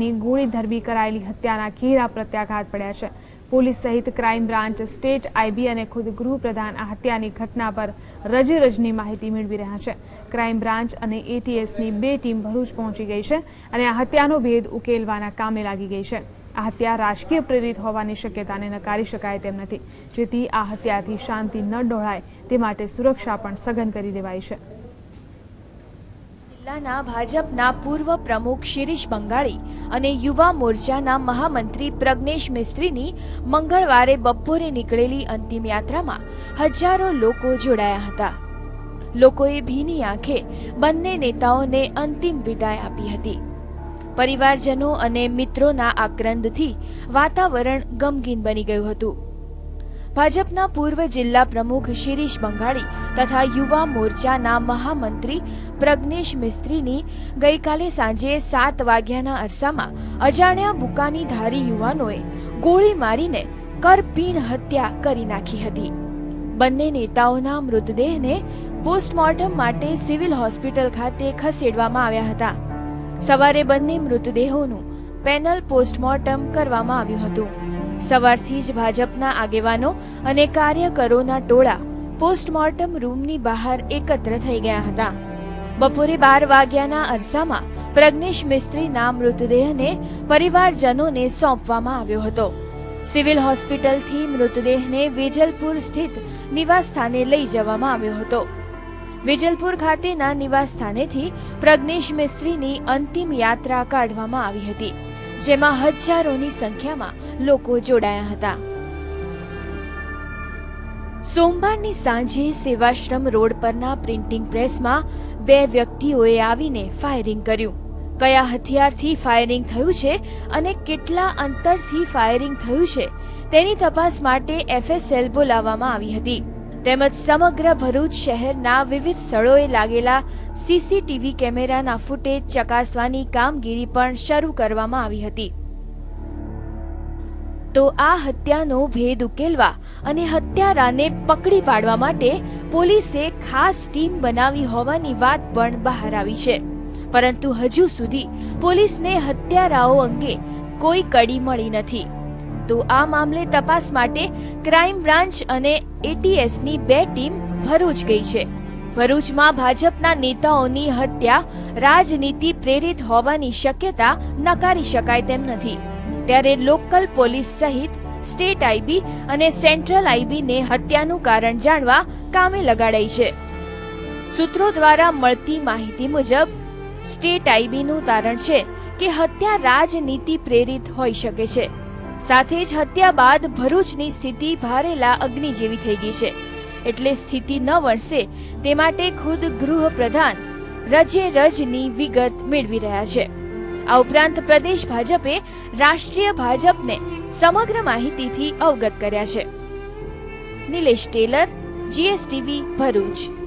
ની ગોળી ધરબી કરાયેલી હત્યાના ઘેરા પ્રત્યાઘાત પડ્યા છે. પોલીસ સહિત ક્રાઇમ બ્રાન્ચ, સ્ટેટ, આઈબી અને ખુદ ગૃહપ્રધાન આ હત્યાની ઘટના પર રજે રજની માહિતી મેળવી રહ્યા છે. ક્રાઇમ બ્રાન્ચ અને એટીએસની બે ટીમ ભરૂચ પહોંચી ગઈ છે અને આ હત્યાનો ભેદ ઉકેલવાના કામે લાગી ગઈ છે. આ હત્યા રાજકીય પ્રેરિત હોવાની શક્યતાને નકારી શકાય તેમ નથી. જેથી આ હત્યાથી શાંતિ ન ડોળાય તે માટે સુરક્ષા પણ સઘન કરી દેવાઈ છે. જિલ્લાના ભાજપના પૂર્વ પ્રમુખ શિરીષ બંગાળી અને યુવા મોરચાના મહામંત્રી પ્રજ્ઞેશ મિસ્ત્રીની મંગળવારે બપોરે નીકળેલી અંતિમ યાત્રામાં હજારો લોકો જોડાયા હતા. લોકોએ ભીની આંખે બંને નેતાઓને અંતિમ વિદાય આપી હતી. પરિવારજનો અને મિત્રોના આક્રંદથી વાતાવરણ ગમગીન બની ગયું હતું. ભાજપના પૂર્વ જિલ્લા પ્રમુખ શિરીષ બંગાળી તથા યુવા મોરચાના મહામંત્રી પ્રજ્ઞેશ મિસ્ત્રીની ગઈકાલે સાંજે સાત વાગ્યાના અરસામાં અજાણ્યા બુકાની ધારી યુવાનોએ ગોળી મારીને કરપીણ હત્યા કરી નાખી હતી. બંને નેતાઓના મૃતદેહને પોસ્ટમોર્ટમ માટે સિવિલ હોસ્પિટલ ખાતે ખસેડવામાં આવ્યા હતા. સવારે બંને મૃતદેહોનું પેનલ પોસ્ટમોર્ટમ કરવામાં આવ્યું હતું. સવારથી જ ભાજપના આગેવાનો અને કાર્યકરોના ટોળા પોસ્ટમોર્ટમ રૂમની બહાર એકત્ર થઈ ગયા હતા. બપોરે બાર વાગ્યાના અરસામાં પ્રજ્ઞેશ મિસ્ત્રીના મૃતદેહને પરિવારજનોને સોંપવામાં આવ્યો હતો. સિવિલ હોસ્પિટલથી મૃતદેહને વેજલપુર સ્થિત નિવાસસ્થાને લઈ જવામાં આવ્યો હતો. વેજલપુર ખાતેના નિવાસસ્થાનેથી પ્રજ્ઞેશ મિસ્ત્રીની અંતિમ યાત્રા કાઢવામાં આવી હતી. જેમાં હજારોની સંખ્યામાં લોકો જોડાયા હતા. સોમવારની સાંજે સેવાશ્રમ રોડ પરના પ્રિન્ટિંગ પ્રેસમાં બે વ્યક્તિઓએ આવીને ફાયરિંગ કર્યું. કયા હથિયારથી ફાયરિંગ થયું છે અને કેટલા અંતરથી ફાયરિંગ થયું છે તેની તપાસ માટે એફએસએલ બોલાવવામાં આવી હતી. તેમજ સમગ્ર ભરૂચ શહેરના વિવિધ સ્થળોએ લાગેલા સીસીટીવી કેમેરાના ફૂટેજ ચકાસવાની કામગીરી પણ શરૂ કરવામાં આવી હતી. તો આ હત્યાનો ભેદ ઉકેલવા અને હત્યારાને પકડી પાડવા માટે પોલીસે ખાસ ટીમ બનાવી હોવાની વાત પણ બહાર આવી છે. પરંતુ હજુ સુધી પોલીસને હત્યારાઓ અંગે કોઈ કડી મળી નથી. તો આ મામલે તપાસ માટે ક્રાઇમ બ્રાન્ચ અને એટીએસની બે ટીમ ભરૂચ ગઈ છે. ભરૂચમાં ભાજપના નેતાઓની હત્યા રાજનીતિ પ્રેરિત હોવાની શક્યતા નકારી શકાય તેમ નથી. ત્યારે લોકલ પોલીસ સહિત સ્ટેટ આઈબી અને સેન્ટ્રલ આઈબીને હત્યાનું કારણ જાણવા કામે લગાડાઈ છે. સૂત્રો દ્વારા મળતી માહિતી મુજબ, સ્ટેટ આઈબીનું તારણ છે કે હત્યા રાજનીતિ પ્રેરિત હોઈ શકે છે. સાથે જ હત્યા બાદ ભરૂચની સ્થિતિ ભારેલા અગ્નિ જેવી થઈ ગઈ છે. એટલે સ્થિતિ ન વણસે તે માટે ખુદ ગૃહ પ્રધાન રજે રજની વિગત મેળવી રહ્યા છે. આ ઉપરાંત પ્રદેશ ભાજપે રાષ્ટ્રીય ભાજપને સમગ્ર માહિતીથી અવગત કર્યા છે. નિલેશ ટેલર, જીએસટીવી ભરૂચ.